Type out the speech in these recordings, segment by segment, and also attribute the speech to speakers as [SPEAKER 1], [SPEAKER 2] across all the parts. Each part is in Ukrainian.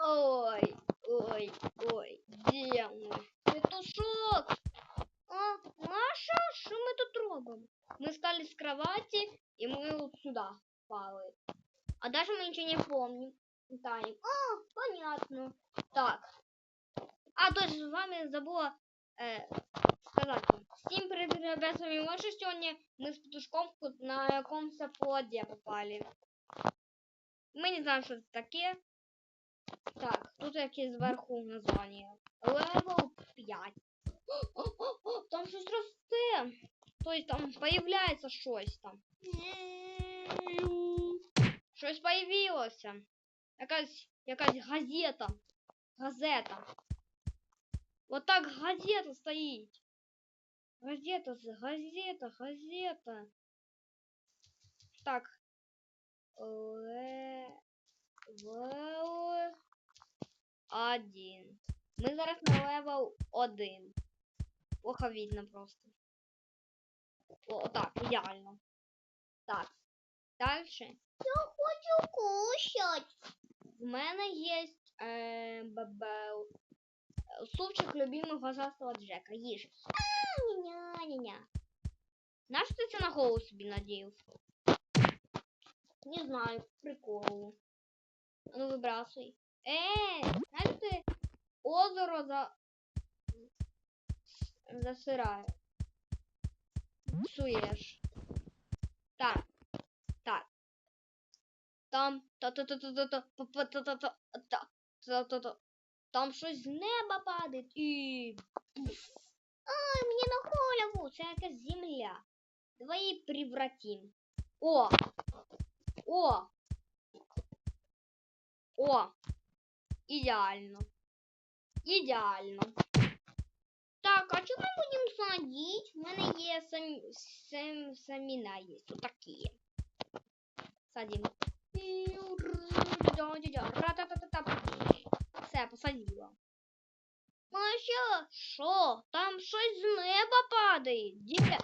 [SPEAKER 1] Ой, ой, ой, де ми? Петушок! А, Маша, що ми тут робимо? Ми встали з кровати, і ми от сюди впали. А даже мы ничего не помним. Таня. А, понятно. Так. А, точно, з вами забула е, сказати. Всім привіт, ребят, з вами Маша. Сьогодні ми з петушком на якомусь плоді попали. Ми не знаємо, що це таке. Так, тут якесь зверху названня. Левел 5. О, Там щось росте. Тобто там появляється щось там. Щось появилося. Якась, якась газета. Газета. Вот так газета стоїть. Газета, з- газета, газета. Так. Левел один. Ми зараз на левел один. Плохо видно просто. О, так, ідеально. Так. Дальше.
[SPEAKER 2] Я Хочу кушать.
[SPEAKER 1] В мене є е, бабел. Супчик любимый глазастого Джека. Їж. Ня-ня-ня. Наш ти це на голову собі надіявся? Не знаю, приколу. Ну вибрасуй. Э, знаешь, ты озеро за... засыраю. Суешь? Так. Так. Там. Та-та-та-та-та-та. Там щось з неба падає і.
[SPEAKER 2] Ай, мені на голову,
[SPEAKER 1] це якась земля. Давай її превратим. О! О! О! Ідеально. Ідеально. Так, а що ми будемо садити? У мене є сам, сам, саміна є. Отакі. Садимо. Ра-та-та-та-та. Все, посадила. Маша, що? Там щось з неба падає. Де?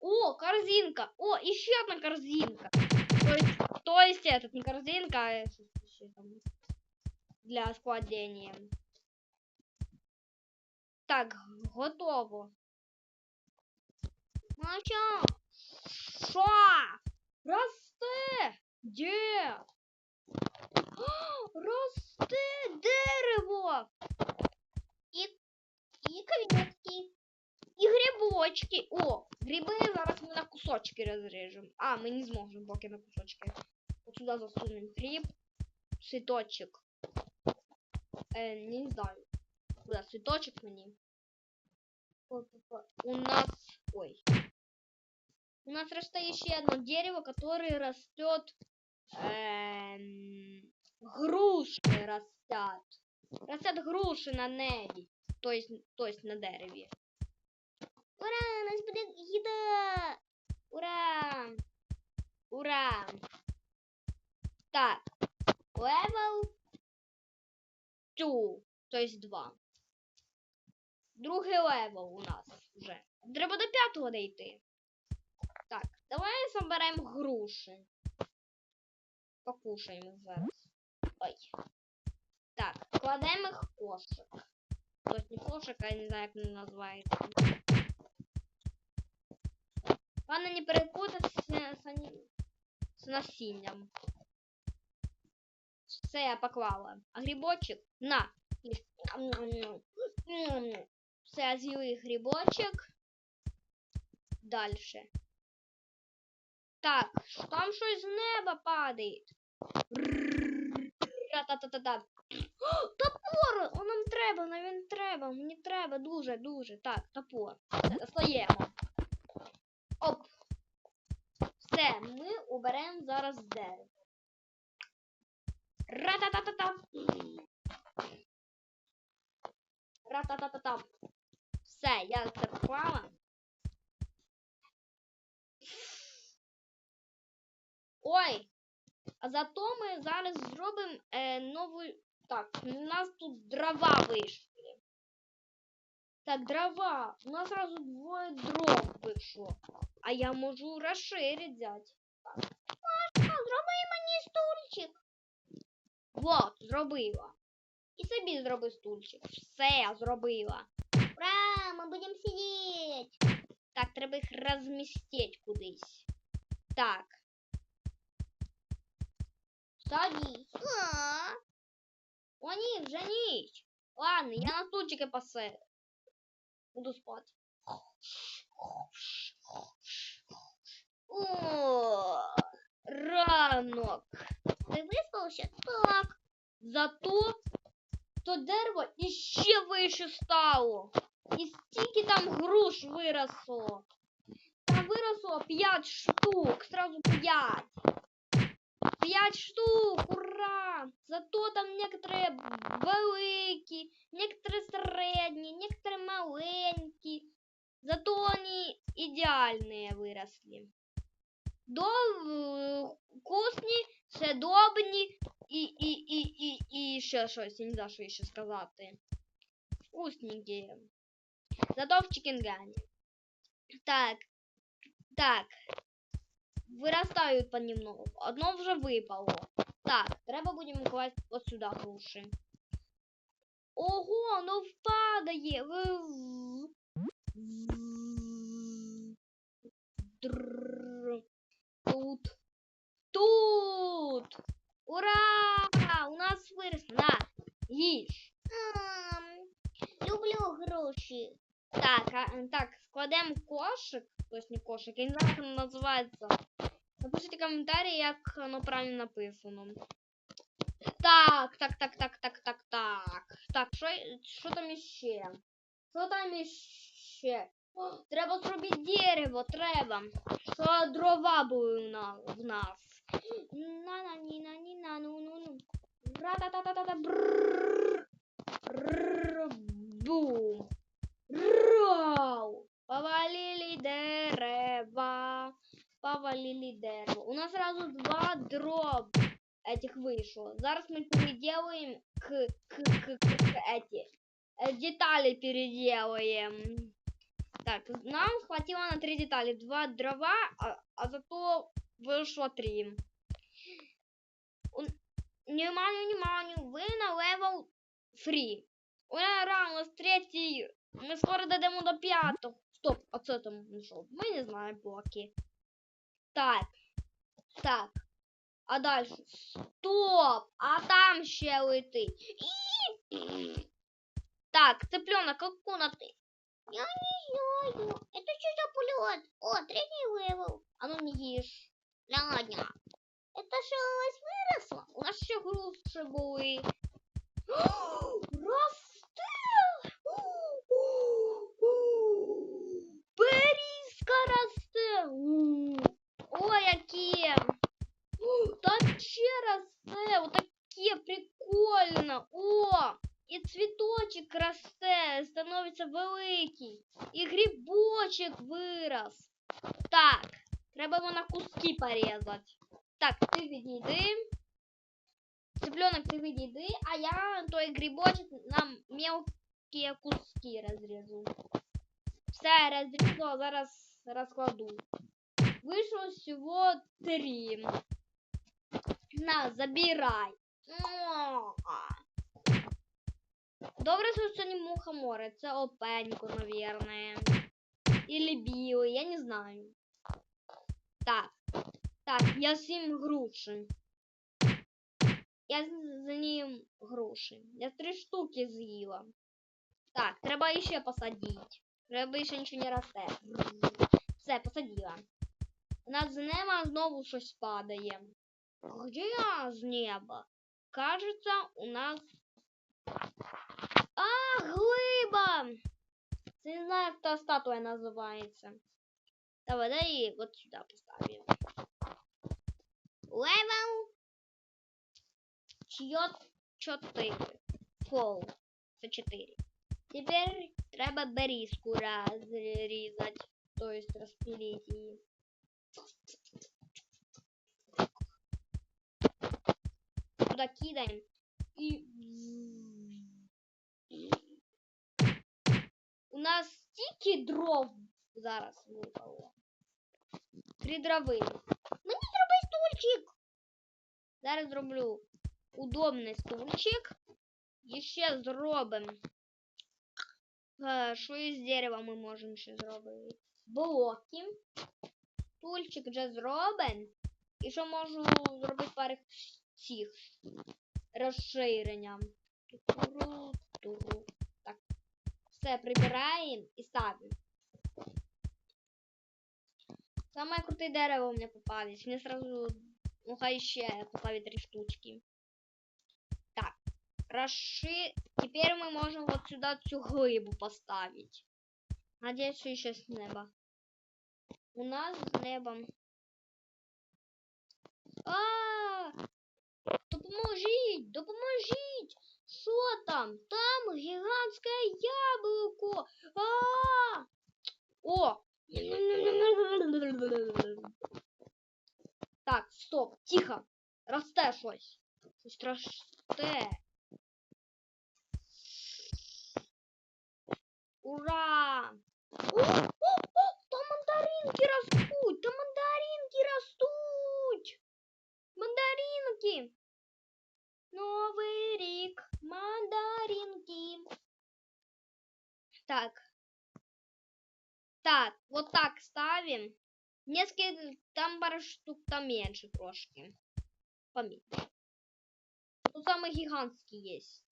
[SPEAKER 1] О, корзинка. О, еще одна корзинка. То есть, то есть этот не корзинка, а это ещё там для складения. Так, готово. Маша, що? Росте! Де? Росте дерево! І, і квітки, і грибочки. О, гриби зараз ми на кусочки розріжемо. А, ми не зможемо поки на кусочки. От сюди засунемо гриб, цвіточок. Е, не знаю. Куда цвіточок мені? Па-па-па. У нас... Ой. У нас растет еще одно дерево, которое растет... Эм, груши растят. Растят груши на небі. То есть, то есть на дереві.
[SPEAKER 2] Ура, у нас буде їда.
[SPEAKER 1] Ура! Ура! Так. Level 2. То есть 2. Другий левел у нас вже. Треба до п'ятого дійти. Так, давай заберемо груші. Покушаємо зараз. Ой. Так, кладемо їх в кошик. Тобто не кошик, а я не знаю, як він називається. Главное не перепутать с, с, насінням. Все, я поклала. А грибочек? На! Все, я з'їли грибочок. Дальше. Так, там щось з неба падає. Ра-та-та-та-та. Топор! О, нам треба, нам треба, мені треба дуже, дуже. Так, топор. Достаємо. Оп. Все, ми уберемо зараз дерево. Ра-та-та-та-та. Ра-та-та-та-та. Все, я поклала. Ой. А зато ми зараз зробимо е, нову. Так, у нас тут дрова вийшли. Так, дрова. У нас сразу двоє дров вийшло. А я можу розширити взяти. Так. Вот, зробила. І собі зроби стульчик. Все зробила.
[SPEAKER 2] Ура, мы будем сидеть.
[SPEAKER 1] Так, треба їх розмістити кудись. Так. Садись. О, ні, вже ніч. Ладно, я на стульчике посе. Буду спати. О, ранок.
[SPEAKER 2] Ты выспался? Так.
[SPEAKER 1] Зато то дерево іще вище стало. І стільки там груш виросло. Там виросло 5 штук, сразу 5. 5 штук, ура! Зато там некоторые великі, некоторые середні, некоторые маленькі. Зато они идеальные выросли. До вкусні, съедобні і, і, і, і, і ще щось, я не знаю, що ще сказати. Вкусненькі. Зато в чикенгані. Так. Так. Виростають понемногу. Одно вже випало. Так, треба будемо класти от сюди груші. Ого, ну впадає.
[SPEAKER 2] Груши.
[SPEAKER 1] Так, а, так, складемо кошик. Тобто не кошик, я не знаю, як воно називається. Напишіть коментарі, як воно правильно написано. Так, так, так, так, так, так, так. Так, що, що там іще? Що там іще? О, треба зробити дерево, треба. Що дрова були в нас. на на ні на ні на ну ну ну ра-та-та-та-та брррр. Рррр, бум Рау! Повалили дерева. Повалили дерево. У нас сразу два дроб этих вышло. Зараз мы переделаем к, к, к, к, к эти э, детали переделаем. Так, нам хватило на три детали. Два дрова, а, а зато вышло три. Внимание, внимание, вы на левел free. Ура, у нас третій. Ми скоро дійдемо до п'ятого. Стоп, а це там ну що? Ми не знаємо поки. Так. Так. А далі. Стоп! А там ще летить. І- Так, цыпленок, акуна ти.
[SPEAKER 2] Я не знаю. Это что за полет? О, третий левел.
[SPEAKER 1] А ну не їж.
[SPEAKER 2] Ладно. Это что у вас выросло?
[SPEAKER 1] У нас ще груші були. Росте! цвіточок росте, становиться великий. І грибочок вирос. Так, треба його на куски порізати. Так, ти відійди. Цыпленок, ты відійди, а я той грибочек на мелкі куски розріжу. Все, розрізала, зараз розкладу. Вийшло всього три. На, забирай. Добре, що це не мухоморе, це опенько, наверное. Или білий, я не знаю. Так. Так, я сім груші. Я за ним груші. Я три штуки з'їла. Так, треба ще посадити. Треба ще нічого не росте. Все, посадила. У нас з неба знову щось падає. Где я з неба? Кажется, у нас. А, глиба! Це не знаю, як та статуя називається. Давай, дай її от сюди поставимо.
[SPEAKER 2] Левел.
[SPEAKER 1] Чьот 4. Фол. Це 4. Тепер треба берізку розрізати. То есть розпилити її. Туди кидаємо. І... У нас стільки дров зараз випало. Три дрови.
[SPEAKER 2] Мені зроби стульчик.
[SPEAKER 1] Зараз зроблю. удобний стульчик. І ще зробимо. Що із дерева ми можемо ще зробити? Блоки. Стульчик вже зробен. І що можу зробити пару цих розширення. Туру, туру. Все прибираємо і ставимо. Самое крутое дерево у меня попались. Мне сразу, ну хай еще попали три штучки. Так, расши. Теперь мы можем вот сюда всю глыбу поставить. Надеюсь, что еще неба. У нас с небом. А, допоможіть, допоможіть! Що там? Там гігантське яблуко. А! О! Так, стоп, тихо. Росте щось. Щось росте. Ура! О, о, о, там мандаринки растуть! Там мандаринки растуть! Мандаринки! Новий рік, Так. Так, вот так ставим. Несколько, там пару штук, там меньше трошки. Поменьше. Тут самый гигантский есть.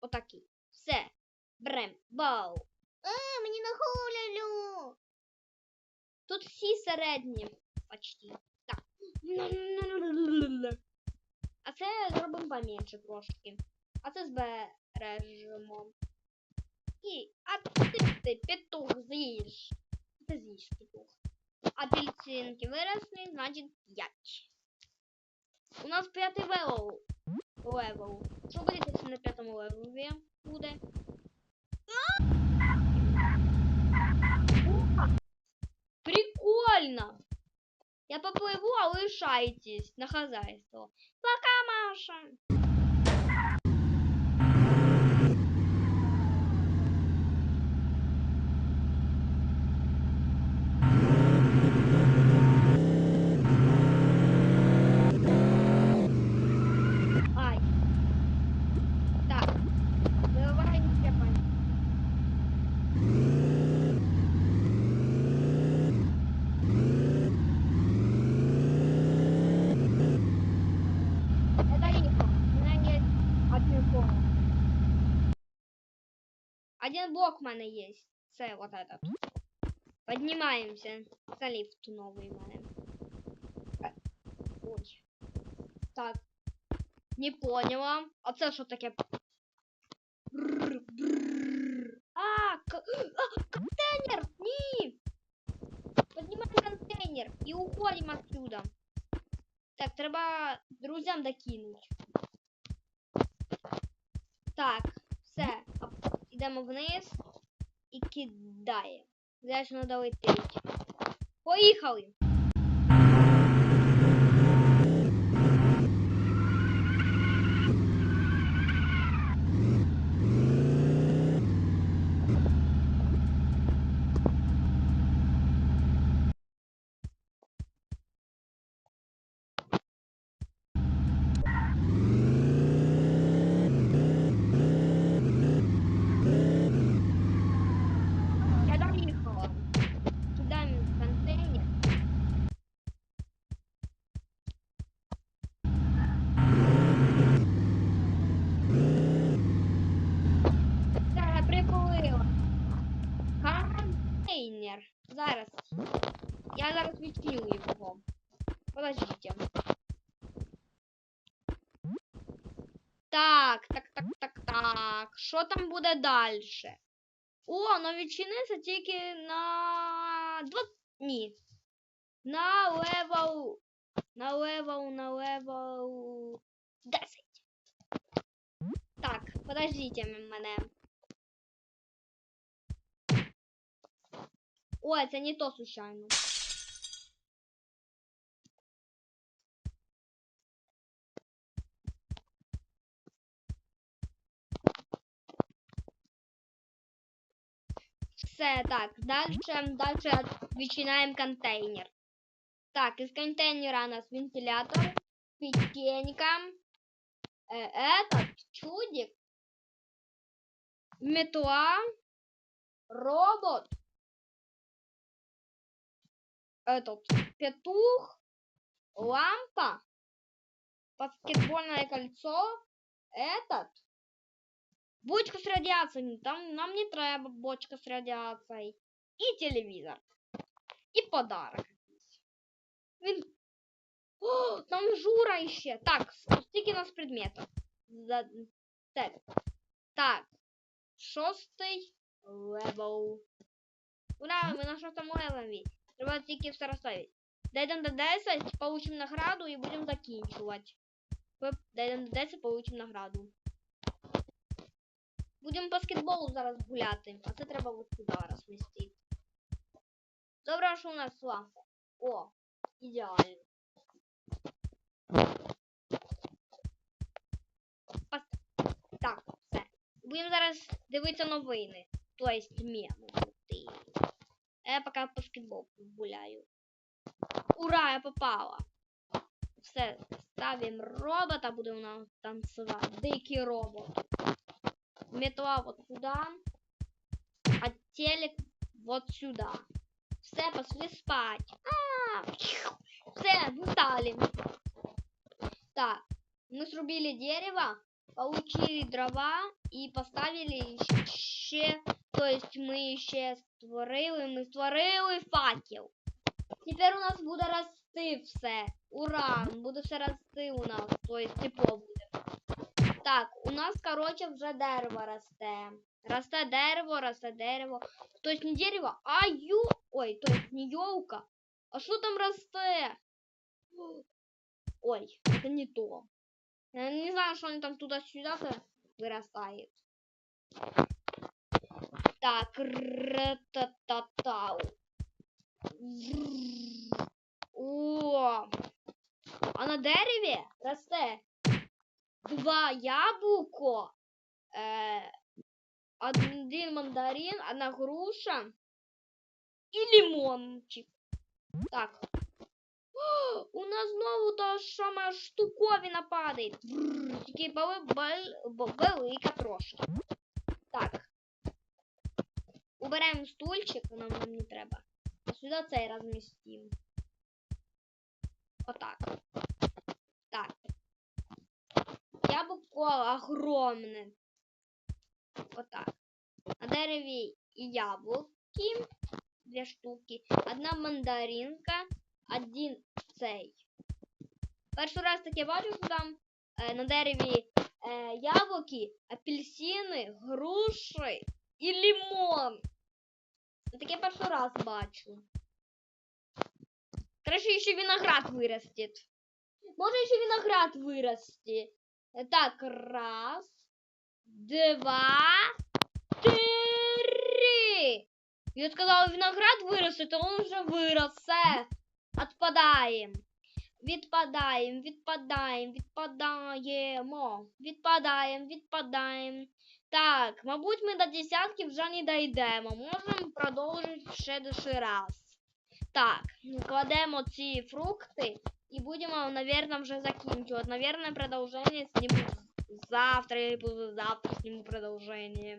[SPEAKER 1] Вот такие. Все. Брем. Бау.
[SPEAKER 2] Е, мені на.
[SPEAKER 1] Тут всі середні. Почти. Так. А це зробимо поменше трошки. А це збережемо. І а ти, ти петух з'їж. Ти з'їж петух. Апельсинки виросли, значить 5. У нас п'ятий левел. Левел. Що буде, якщо на п'ятому левелі буде? Прикольно! Я поплыву, а вы шаетесь на хозяйство. Пока, Маша! Один блок у мене есть. Це вот этот. Поднимаемся. Це ліфт новий в мене. Ой. Так. Не поняла. А це що таке? А, а, контейнер! Ні! Поднимаем контейнер и уходим отсюда. Так, треба друзям докинуть. Так. Ідемо вниз і кидаємо. Далі треба. Поїхали! Я доїхала. Кидаємо в контейнер. Так, я приплила. Контейнер. Зараз. Я зараз відкрию його. Подождите. Так, так, так, так, так. Що там буде далі? О, ну відчинився тільки на два. Ні. На левел. На левел, на левел. 10. Так, подождите м- мене. Ой, це не то случайно. Все, так, дальше, дальше відчинаємо контейнер. Так, із контейнера у нас вентилятор. печенька, э, этот чудик, метла, робот, этот петух, лампа, баскетбольное кольцо, этот, бочка с радиацией, там нам не треба бочка с радиацией, і телевізор, і подарок. Він... О, там Жура іще. Так, скільки у нас предметів? За... Так. Так. Шостий левел. Ура, ми на шостому левелі. Треба тільки все розставити. Дійдемо до 10, получимо награду і будемо закінчувати. Дійдемо до 10, получимо награду. Будемо баскетболу зараз гуляти, а це треба от сюди розмістити. Добре, що у нас лампа. О, ідеально. Так, все. Будемо зараз дивитися новини. Тобто меми. А я поки баскетбол гуляю. Ура, я попала. Все, ставимо робота, буде у нас танцювати. Дикий робот. Метла вот сюда, а телек вот сюда. Все, пошли спать. А, все, устали. Так, мы срубили дерево, получили дрова и поставили ще, то есть ми ще створили, ми створили факел. Тепер у нас буде рости все. Ура! Буде все рости у нас, то есть тепло. Так, у нас, короче, вже дерево росте. Росте дерево, росте дерево. То есть не дерево, а ю... Ой, то есть не елка. А что там росте? Ой, это не то. Я не знаю, что они там туда-сюда вырастает. Так, ра-та-та-тау. О, а на дереві росте два яблуко, э, один мандарин, одна груша і лимончик. Так. О, у нас знову та сама штуковина падає. Тільки велика трошки. Так. Уберемо стульчик, нам, нам не треба. А сюди цей розмістимо. Отак. Так. Яблуко огромне. Отак. На дереві і яблуки. Дві штуки. Одна мандаринка, один цей. Перший раз таке бачу, що там е, на дереві е, яблуки, апельсини, груші і лимон. Таке перший раз бачу. Краще ще виноград виростет. Може ще виноград вирости. Так, раз, два, три. Я сказала, виноград виросте, а он вже вирос. Все. Отпадаємо. Відпадаємо, відпадаємо, відпадаємо. Відпадаємо, відпадаємо. Так, мабуть, ми до десятки вже не дійдемо. Можемо продовжити ще раз. Так, кладемо ці фрукти і будемо, наверное, вже закінчувати. Наверное, продовження сниму завтра или послезавтра сниму продовження.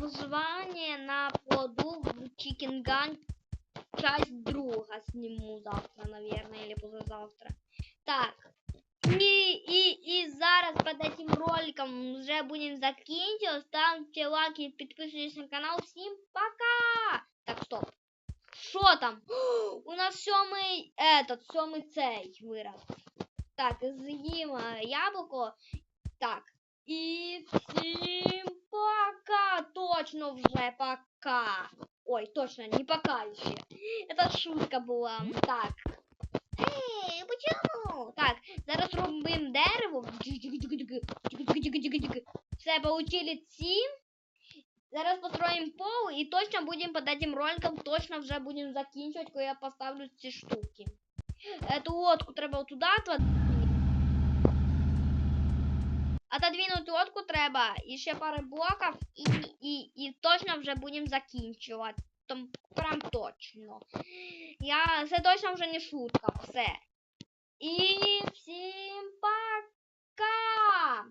[SPEAKER 1] Выживание на плоду в Chicken Gun часть друга сниму завтра, наверное, или послезавтра. Так. І, і, і зараз під этим роликом вже будемо закінчувати. Ставте лайки, підписуйтесь на канал. Всім пока! Так, стоп. Що там? У нас сьомий, этот, сьомий цей вираз. Так, з'їмо яблуко. Так. І всім пока! Точно вже пока. Ой, точно, не пока ще. Это шутка була. Так.
[SPEAKER 2] Эй, почему?
[SPEAKER 1] Так, зараз робимо дерево. Все, получили ці. Зараз построим пол и точно будем под этим роликом, точно вже будем закінчувати, коли я поставлю ці штуки. Е, Эту лодку треба отуда отодвинуть. Отодвинути лодку треба і ще пару блоків і, і, і точно вже будем закінчувати. Там прям точно. Я це точно вже не шутка, все. І всім пока!